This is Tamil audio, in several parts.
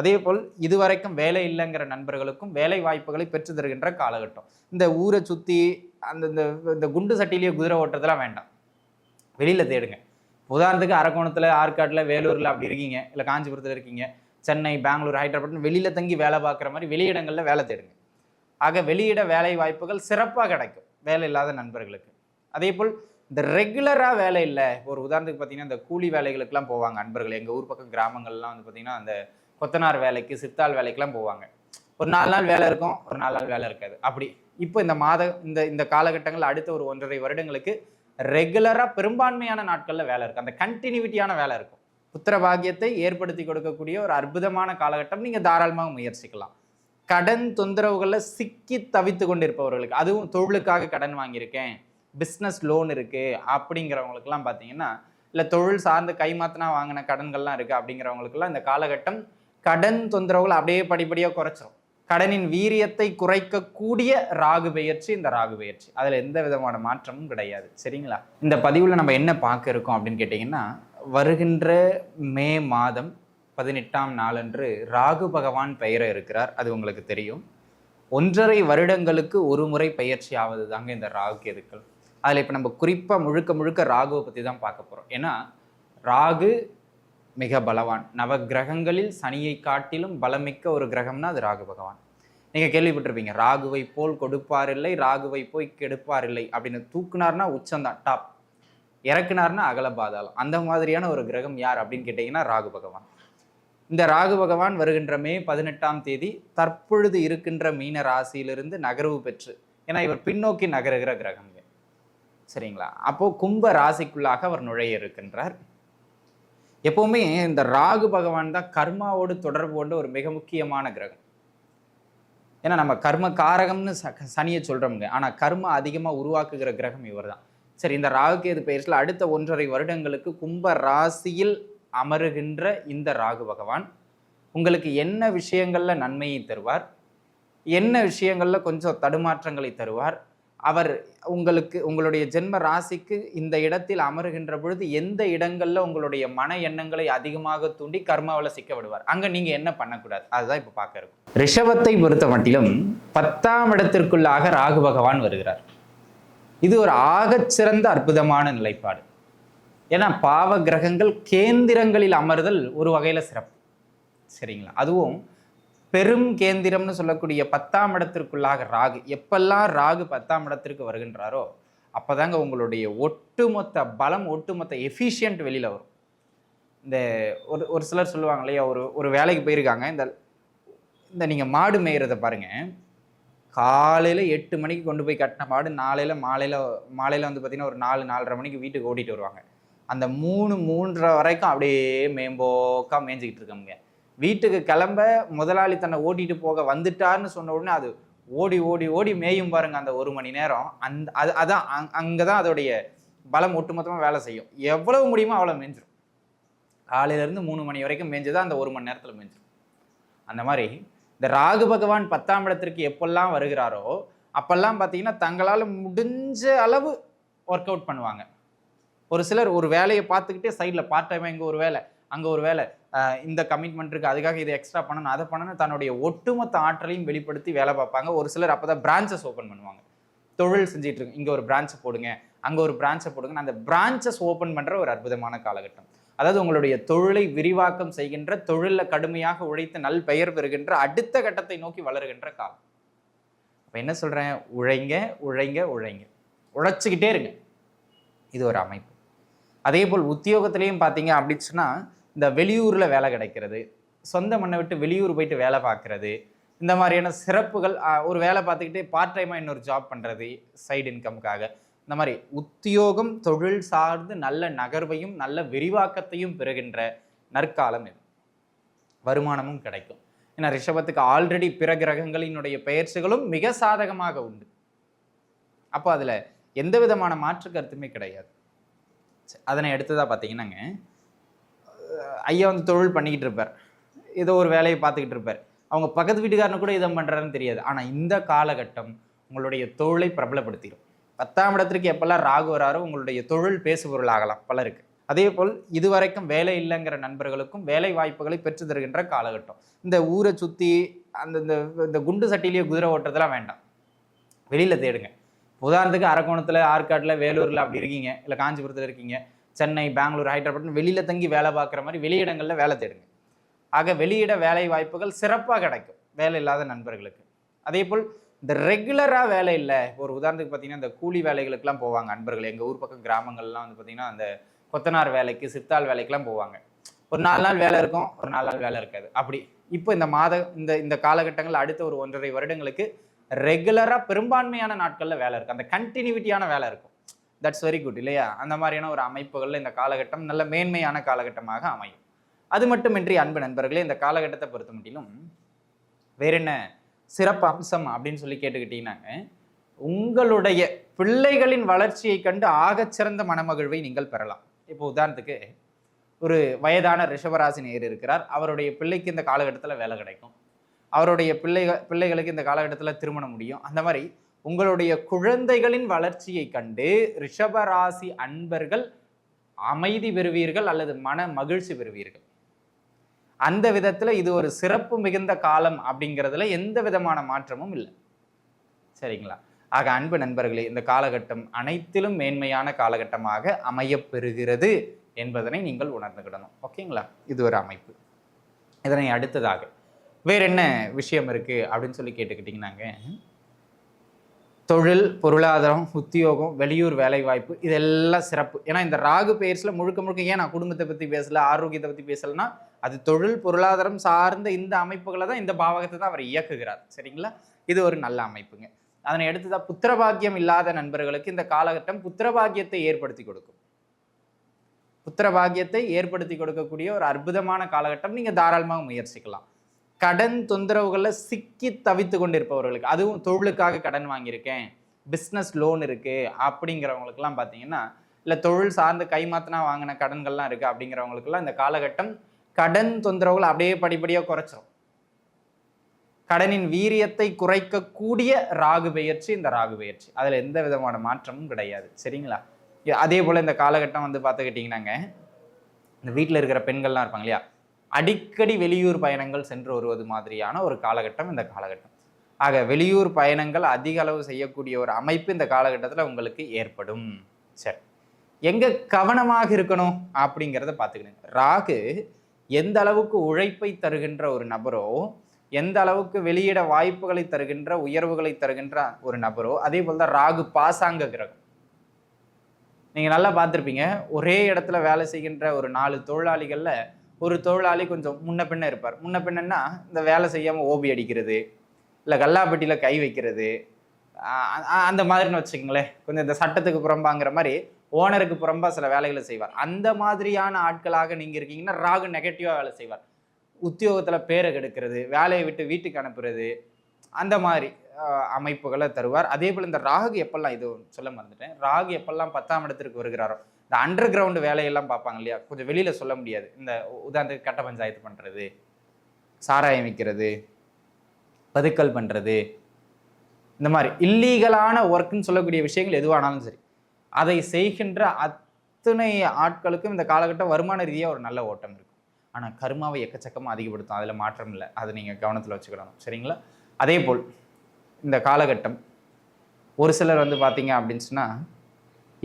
அதே போல் இதுவரைக்கும் வேலை இல்லைங்கிற நண்பர்களுக்கும் வேலை வாய்ப்புகளை பெற்று தருகின்ற காலகட்டம். இந்த ஊரை சுற்றி அந்த இந்த இந்த குண்டு சட்டிலேயே குதிரை ஓட்டுறதுலாம் வேண்டாம். வெளியில் தேடுங்க. உதாரணத்துக்கு அரக்கோணத்தில் ஆற்காட்டில் வேலூரில் அப்படி இருக்கீங்க. இல்லை காஞ்சிபுரத்தில் இருக்கீங்க. சென்னை பெங்களூர் ஹைதராபாத் வெளியில் தங்கி வேலை பார்க்குற மாதிரி வெளியிடங்களில் வேலை தேடுங்க. ஆக வெளியிட வேலை வாய்ப்புகள் சிறப்பாக கிடைக்கும். வேலை இல்லாத நண்பர்களுக்கு. அதே போல் இந்த ரெகுலராக வேலை இல்லை ஒரு உதாரணத்துக்கு பார்த்தீங்கன்னா இந்த கூலி வேலைகளுக்கெல்லாம் போவாங்க நண்பர்கள். எங்கள் ஊர் பக்கம் கிராமங்கள்லாம் வந்து பார்த்தீங்கன்னா அந்த கொத்தனார் வேலைக்கு சித்தாள் வேலைக்கெல்லாம் போவாங்க. ஒரு நாலு நாள் வேலை இருக்கும் ஒரு நாலு நாள் வேலை இருக்காது. அப்படி. இப்போ இந்த மாத இந்த இந்த காலகட்டங்கள் அடுத்த ஒரு ஒன்றரை வருடங்களுக்கு ரெகுலராக பெரும்பான்மையான நாட்களில் வேலை இருக்கும் அந்த கண்டினியூட்டியான வேலை இருக்கும். புத்திர பாகியத்தை ஏற்படுத்தி கொடுக்கக்கூடிய ஒரு அற்புதமான காலகட்டம் நீங்கள் தாராளமாக முயற்சிக்கலாம். கடன் தொந்தரவுகளில் சிக்கி தவித்து கொண்டிருப்பவர்களுக்கு அதுவும் தொழிலுக்காக கடன் வாங்கியிருக்கேன் பிஸ்னஸ் லோன் இருக்குது அப்படிங்கிறவங்களுக்குலாம் பார்த்தீங்கன்னா இல்லை தொழில் சார்ந்து கைமாத்தினா வாங்கின கடன்கள்லாம் இருக்குது அப்படிங்கிறவங்களுக்குலாம் இந்த காலகட்டம் கடன் தொந்தரவுகள் அப்படியே படிப்படியாக குறைச்சிரும். கடனின் வீரியத்தை குறைக்கக்கூடிய ராகு பெயர்ச்சி இந்த ராகு பெயர்ச்சி. அதில் எந்த விதமான மாற்றமும் கிடையாது. சரிங்களா? இந்த பதிவில் நம்ம என்ன பார்க்க இருக்கோம் அப்படின்னு கேட்டிங்கன்னா வருகின்ற மே மாதம் பதினெட்டாம் நாளன்று ராகு பகவான் பெயர இருக்கிறார். அது உங்களுக்கு தெரியும். ஒன்றரை வருடங்களுக்கு ஒரு முறை பயிற்சி ஆவது தாங்க இந்த ராகு கேதுக்கள். அதில் இப்போ நம்ம குறிப்பாக முழுக்க முழுக்க ராகுவை பற்றி தான் பார்க்க போகிறோம் ஏன்னா ராகு மிக பலவான். நவ கிரகங்களில் சனியை காட்டிலும் பலமிக்க ஒரு கிரகம்னா அது ராகு பகவான். நீங்கள் கேள்விப்பட்டிருப்பீங்க ராகுவை போல் கொடுப்பார் இல்லை ராகுவை போய் கெடுப்பார் இல்லை அப்படின்னு தூக்குனார்னா உச்சந்தான் டாப் இறக்குனார்னா அகலபாதாளம் அந்த மாதிரியான ஒரு கிரகம் யார் அப்படின்னு கேட்டிங்கன்னா ராகு பகவான். இந்த ராகு பகவான் வருகின்ற மே பதினெட்டாம் தேதி தற்பொழுது இருக்கின்ற மீன ராசியிலிருந்து நகர்வு பெற்று ஏன்னா இவர் பின்னோக்கி நகருகிற கிரகங்க. சரிங்களா? அப்போ கும்ப ராசிக்குள்ளாக அவர் நுழைய இருக்கின்றார். எப்போவுமே இந்த ராகு பகவான் தான் கர்மாவோடு தொடர்பு கொண்ட ஒரு மிக முக்கியமான கிரகம். ஏன்னா நம்ம கர்ம காரகம்னு ச சனியை சொல்கிறோம்ங்க ஆனால் கர்ம அதிகமாக உருவாக்குகிற கிரகம் இவர் தான் சரி இந்த ராகுகேது பயிற்சியில் அடுத்த ஒன்றரை வருடங்களுக்கு கும்ப ராசியில் அமருகின்ற இந்த ராகு பகவான் உங்களுக்கு என்ன விஷயங்களில் நன்மையை தருவார்? என்ன விஷயங்களில் கொஞ்சம் தடுமாற்றங்களை தருவார்? அவர் உங்களுக்கு உங்களுடைய ஜென்ம ராசிக்கு இந்த இடத்தில் அமருகின்ற பொழுது எந்த இடங்கள்ல உங்களுடைய மன எண்ணங்களை அதிகமாக தூண்டி கர்மாவில் சிக்க விடுவார்? அங்க நீங்க என்ன பண்ணக்கூடாது? அதுதான் இப்ப பார்க்க இருக்கும். ரிஷபத்தை பொறுத்த மட்டிலும் பத்தாம் இடத்திற்குள்ளாக ராகு பகவான் வருகிறார். இது ஒரு ஆகச்சிறந்த அற்புதமான நிலைப்பாடு. ஏன்னா பாவ கிரகங்கள் கேந்திரங்களில் அமர்தல் ஒரு வகையில் சிறப்பு. சரிங்களா? அதுவும் பெரும் கேந்திரம்னு சொல்லக்கூடிய பத்தாம் இடத்திற்குள்ளாக ராகு எப்பெல்லாம் ராகு பத்தாம் இடத்திற்கு வருகின்றாரோ அப்போதாங்க உங்களுடைய ஒட்டுமொத்த பலம் ஒட்டுமொத்த எஃபிஷியன்ட் வெளியில் வரும். இந்த ஒரு ஒரு சிலர் சொல்லுவாங்க இல்லையா ஒரு ஒரு வேலைக்கு போயிருக்காங்க இந்த இந்த நீங்கள் மாடு மேய்கிறத பாருங்கள் காலையில் எட்டு மணிக்கு கொண்டு போய் கட்டின மாடு நாளையில் மாலையில் மாலையில் வந்து பார்த்திங்கன்னா ஒரு நாலு நாலரை மணிக்கு வீட்டுக்கு ஓட்டிட்டு வருவாங்க. அந்த மூணு மூன்றரை வரைக்கும் அப்படியே மேம்போக்கா மேய்ஞ்சிக்கிட்டு இருக்கோங்க. வீட்டுக்கு கிளம்ப முதலாளி தன்னை ஓட்டிட்டு போக வந்துட்டார்னு சொன்ன உடனே அது ஓடி ஓடி ஓடி மேயும் பாருங்க அந்த ஒரு மணி நேரம். அந்த அது அதான் அங் அங்கே தான் அதோடைய பலம் ஒட்டுமொத்தமாக வேலை செய்யும். எவ்வளவு முடியுமோ அவ்வளோ மேஞ்சிடும் காலையிலேருந்து மூணு மணி வரைக்கும் மேய்ஞ்சதா அந்த ஒரு மணி நேரத்தில் மேஞ்சிடும் அந்த மாதிரி இந்த ராகு பகவான் பத்தாம் இடத்திற்கு எப்பெல்லாம் வருகிறாரோ அப்பெல்லாம் பார்த்தீங்கன்னா தங்களால் முடிஞ்ச அளவு ஒர்க் அவுட் பண்ணுவாங்க. ஒரு சிலர் ஒரு வேலையை பார்த்துக்கிட்டே சைடில் பார்ட் டைமாக இங்கே ஒரு வேலை. அங்கே ஒரு வேலை. இந்த கமிட்மெண்ட் இருக்குது அதுக்காக இதை எக்ஸ்ட்ரா பண்ணணும் அதை பண்ணணும் தன்னுடைய ஒட்டுமொத்த ஆற்றலையும் வெளிப்படுத்தி வேலை பார்ப்பாங்க. ஒரு சிலர் அப்போ தான் பிரான்ச்சஸ் ஓப்பன் பண்ணுவாங்க. தொழில் செஞ்சுட்டு இருக்கு இங்கே ஒரு பிரான்ச்சை போடுங்க அங்கே ஒரு பிரான்ச்சை போடுங்க அந்த பிரான்ச்சஸ் ஓப்பன் பண்ணுற ஒரு அற்புதமான காலகட்டம். அதாவது உங்களுடைய தொழிலை விரிவாக்கம் செய்கின்ற தொழிலில் கடுமையாக உழைத்து நல் பெயர் பெறுகின்ற அடுத்த கட்டத்தை நோக்கி வளருகின்ற காலம். அப்போ என்ன சொல்கிறேன் உழைங்க உழைங்க உழைங்க. உழைச்சிக்கிட்டே இருங்க. இது ஒரு அமைப்பு. அதே போல் உத்தியோகத்திலையும் பார்த்தீங்க அப்படின்னு சொன்னால் இந்த வெளியூரில் வேலை கிடைக்கிறது. சொந்த மண்ணை விட்டு வெளியூர் போயிட்டு வேலை பார்க்குறது. இந்த மாதிரியான சிறப்புகள் ஒரு வேலை பார்த்துக்கிட்டே பார்ட் டைமாக இன்னொரு ஜாப் பண்ணுறது சைடு இன்கமுக்காக இந்த மாதிரி உத்தியோகம் தொழில் சார்ந்து நல்ல நகர்வையும் நல்ல விரிவாக்கத்தையும் பெறுகின்ற நற்காலம் இது. வருமானமும் கிடைக்கும். ஏன்னா ரிஷபத்துக்கு ஆல்ரெடி பிற கிரகங்களினுடைய பெயர்ச்சிகளும் மிக சாதகமாக உண்டு. அப்போ அதில் எந்த விதமான மாற்று கருத்துமே கிடையாது. அதனை எடுத்ததாக பார்த்தீங்கன்னாங்க. ஐயா வந்து தொழில் பண்ணிக்கிட்டு இருப்பார். ஏதோ ஒரு வேலையை பார்த்துக்கிட்டு இருப்பார். அவங்க பக்கத்து வீட்டுக்காரனு கூட இதை பண்ணுறாருன்னு தெரியாது. ஆனால் இந்த காலகட்டம் உங்களுடைய தொழிலை பிரபலப்படுத்திடும். பத்தாம் இடத்திற்கு எப்பெல்லாம் ராகு வராரோ உங்களுடைய தொழில் பேசுபொருள் ஆகலாம். பலருக்கு. அதே போல் இதுவரைக்கும் வேலை இல்லைங்கிற நண்பர்களுக்கும் வேலை வாய்ப்புகளை பெற்று தருகின்ற காலகட்டம். இந்த ஊரை சுற்றி அந்த இந்த இந்த குண்டு சட்டிலேயே குதிரை ஓட்டுறதுலாம் வேண்டாம். வெளியில் தேடுங்க. உதாரணத்துக்கு அரக்கோணத்தில் ஆற்காட்டில் வேலூரில் அப்படி இருக்கீங்க. இல்லை காஞ்சிபுரத்தில் இருக்கீங்க. சென்னை பெங்களூர் ஹைதராபாத் வெளியில் தங்கி வேலை பார்க்குற மாதிரி வெளியிடங்களில் வேலை தேடுங்க. ஆக வெளியிட வேலை வாய்ப்புகள் சிறப்பாக கிடைக்கும். வேலை இல்லாத நண்பர்களுக்கு. அதே போல் இந்த ரெகுலராக வேலை இல்லை. ஒரு உதாரணத்துக்கு பார்த்தீங்கன்னா இந்த கூலி வேலைகளுக்கெல்லாம் போவாங்க நண்பர்கள். எங்கள் ஊர் பக்கம் கிராமங்கள்லாம் வந்து பார்த்தீங்கன்னா அந்த கொத்தனார் வேலைக்கு சித்தாள் வேலைக்கெல்லாம் போவாங்க. ஒரு நாலு நாள் வேலை இருக்கும் ஒரு நாலு நாள் வேலை இருக்காது. அப்படி. இப்போ இந்த மாத இந்த இந்த காலகட்டங்கள் அடுத்த ஒரு ஒன்றரை வருடங்களுக்கு ரெகுலராக பெரும்பான்மையான நாட்களில் வேலை இருக்கும் அந்த கண்டினியூட்டியான வேலை இருக்கும். தட்ஸ் வெரி குட் இல்லையா? அந்த மாதிரியான ஒரு அமைப்புகளில் இந்த காலகட்டம் நல்ல மேன்மையான காலகட்டமாக அமையும். அது மட்டுமின்றி அன்பு நண்பர்களே இந்த காலகட்டத்தை பொறுத்த மட்டிலும் வேற என்ன சிறப்பு அம்சம் அப்படின்னு சொல்லி கேட்டுக்கிட்டீங்கன்னாங்க உங்களுடைய பிள்ளைகளின் வளர்ச்சியை கண்டு ஆகச்சிறந்த மனமகிழ்வை நீங்கள் பெறலாம். இப்போ உதாரணத்துக்கு ஒரு வயதான ரிஷபராசி நேர் இருக்கிறார். அவருடைய பிள்ளைக்கு இந்த காலகட்டத்தில் வேலை கிடைக்கும். அவருடைய பிள்ளைகள் பிள்ளைகளுக்கு இந்த காலகட்டத்தில் திருமணம் முடியும். அந்த மாதிரி உங்களுடைய குழந்தைகளின் வளர்ச்சியை கண்டு ரிஷபராசி அன்பர்கள் அமைதி பெறுவீர்கள் அல்லது மன மகிழ்ச்சி பெறுவீர்கள். அந்த விதத்தில் இது ஒரு சிறப்பு மிகுந்த காலம் அப்படிங்கிறதுல எந்த விதமான மாற்றமும் இல்லை. சரிங்களா? ஆக அன்பு நண்பர்களே இந்த காலகட்டம் அனைத்திலும் மேன்மையான காலகட்டமாக அமையப்பெறுகிறது என்பதனை நீங்கள் உணர்ந்துக்கிடணும் ஓகேங்களா? இது ஒரு அமைப்பு. இதனை அடுத்ததாக வேற என்ன விஷயம் இருக்கு அப்படின்னு சொல்லி கேட்டுக்கிட்டிங்கனாங்க தொழில் பொருளாதாரம் உத்தியோகம் வெளியூர் வேலைவாய்ப்பு இதெல்லாம் சிறப்பு. ஏன்னா இந்த ராகு பெயர்ஸில் முழுக்க முழுக்க ஏன் நான் குடும்பத்தை பற்றி பேசல ஆரோக்கியத்தை பற்றி பேசலைன்னா அது தொழில் பொருளாதாரம் சார்ந்த இந்த அமைப்புகளை தான் இந்த பாவகத்தை தான் அவர் இயக்குகிறார். சரிங்களா? இது ஒரு நல்ல அமைப்புங்க. அதனை எடுத்துதான் புத்திரபாக்கியம் இல்லாத நண்பர்களுக்கு இந்த காலகட்டம் புத்திரபாக்கியத்தை ஏற்படுத்தி கொடுக்கும். புத்திரபாக்கியத்தை ஏற்படுத்தி கொடுக்கக்கூடிய ஒரு அற்புதமான காலகட்டம். நீங்கள் தாராளமாக முயற்சிக்கலாம். கடன் தொந்தரவுகளில் சிக்கி தவித்து கொண்டிருப்பவர்களுக்கு அதுவும் தொழிலுக்காக கடன் வாங்கியிருக்கேன் பிஸ்னஸ் லோன் இருக்குது அப்படிங்கிறவங்களுக்குலாம் பார்த்தீங்கன்னா இல்லை தொழில் சார்ந்து கைமாத்தினா வாங்கின கடன்கள்லாம் இருக்குது அப்படிங்கிறவங்களுக்குலாம் இந்த காலகட்டம் கடன் தொந்தரவுகள் அப்படியே படிப்படியாக குறைச்சிரும். கடனின் வீரியத்தை குறைக்கக்கூடிய ராகு பெயர்ச்சி இந்த ராகு பெயர்ச்சி. அதில் எந்த விதமான மாற்றமும் கிடையாது. சரிங்களா? அதே போல் இந்த காலகட்டம் வந்து பார்த்துக்கிட்டிங்கன்னாங்க இந்த வீட்டில் இருக்கிற பெண்கள்லாம் இருப்பாங்க இல்லையா? அடிக்கடி வெளியூர் பயணங்கள் சென்று வருவது மாதிரியான ஒரு காலகட்டம் இந்த காலகட்டம். ஆக வெளியூர் பயணங்கள் அதிக அளவு செய்யக்கூடிய ஒரு அமைப்பு இந்த காலகட்டத்தில் உங்களுக்கு ஏற்படும். சரி. எங்கே கவனமாக இருக்கணும் அப்படிங்கிறத பார்த்துக்கணுங்க. ராகு எந்த அளவுக்கு உழைப்பை தருகின்ற ஒரு நபரோ எந்த அளவுக்கு வெளியிட வாய்ப்புகளை தருகின்ற உயர்வுகளை தருகின்ற ஒரு நபரோ அதே போல் தான் ராகு பாசாங்க கிரகம். நீங்கள் நல்லா பார்த்துருப்பீங்க. ஒரே இடத்துல வேலை செய்கின்ற ஒரு நாலு தொழிலாளிகளில் ஒரு தொழிலாளி கொஞ்சம் முன்ன பின்ன இருப்பார். முன்ன பின்னன்னா இந்த வேலை செய்யாமல் ஓபி அடிக்கிறது இல்லை கல்லாப்பட்டியில் கை வைக்கிறது அந்த மாதிரின்னு வச்சுக்கோங்களேன். கொஞ்சம் இந்த சட்டத்துக்கு புறம்பாங்கிற மாதிரி ஓனருக்கு புறம்பா சில வேலைகளை செய்வார். அந்த மாதிரியான ஆட்களாக நீங்கள் இருக்கீங்கன்னா ராகு நெகட்டிவாக வேலை செய்வார். உத்தியோகத்தில் பேரை கெடுக்கிறது வேலையை விட்டு வீட்டுக்கு அனுப்புறது அந்த மாதிரி அமைப்புகளை தருவார். அதே போல் இந்த ராகு எப்பெல்லாம் இது சொல்ல மறந்துட்டேன். ராகு எப்பெல்லாம் பத்தாம் இடத்திற்கு வருகிறாரோ இந்த அண்டர் கிரவுண்டு வேலையெல்லாம் பார்ப்பாங்க இல்லையா? கொஞ்சம் வெளியில் சொல்ல முடியாது. இந்த உதாரணத்துக்கு கட்ட பஞ்சாயத்து பண்ணுறது சாராயம் விற்கிறது பதுக்கல் பண்ணுறது இந்த மாதிரி இல்லீகலான ஒர்க்குன்னு சொல்லக்கூடிய விஷயங்கள் எதுவானாலும் சரி அதை செய்கின்ற அத்தனை ஆட்களுக்கும் இந்த காலகட்டம் வருமான ரீதியாக ஒரு நல்ல ஓட்டம் இருக்கும். ஆனால் கருமாவை எக்கச்சக்கமாக அதிகப்படுத்தும். அதில் மாற்றம் இல்லை. அதை நீங்கள் கவனத்தில் வச்சுக்கணும். சரிங்களா? அதே போல் இந்த காலகட்டம் ஒரு சிலர் வந்து பார்த்தீங்க அப்படின்னு சொன்னால்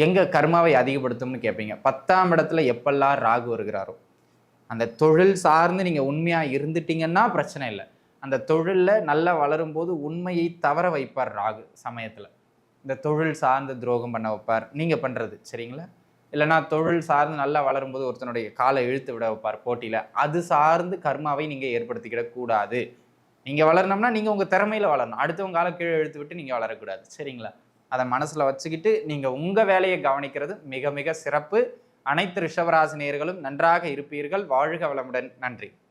எங்கே கர்மாவை அதிகப்படுத்தும்னு கேட்பீங்க பத்தாம் இடத்துல எப்பெல்லாம் ராகு வருகிறாரோ அந்த தொழில் சார்ந்து நீங்கள் உண்மையாக இருந்துட்டீங்கன்னா பிரச்சனை இல்லை. அந்த தொழிலில் நல்லா வளரும்போது உண்மையை தவற வைப்பார் ராகு சமயத்தில். இந்த தொழில் சார்ந்து துரோகம் பண்ண வைப்பார். நீங்கள் பண்ணுறது சரிங்களா? இல்லைனா தொழில் சார்ந்து நல்லா வளரும்போது ஒருத்தனுடைய காலை இழுத்து விட வைப்பார் போட்டியில். அது சார்ந்து கர்மாவை நீங்கள் ஏற்படுத்திக்கிடக்கூடாது நீங்கள் வளரணும்னா நீங்கள் உங்கள் திறமையில் வளரணும். அடுத்தவங்க காலை கீழே இழுத்து விட்டு நீங்கள் வளரக்கூடாது சரிங்களா? அதை மனசில் வச்சுக்கிட்டு நீங்கள் உங்கள் வேலையை கவனிக்கிறது மிக மிக சிறப்பு. அனைத்து ரிஷபராசினியர்களும் நன்றாக இருப்பீர்கள். வாழ்க வளமுடன். நன்றி.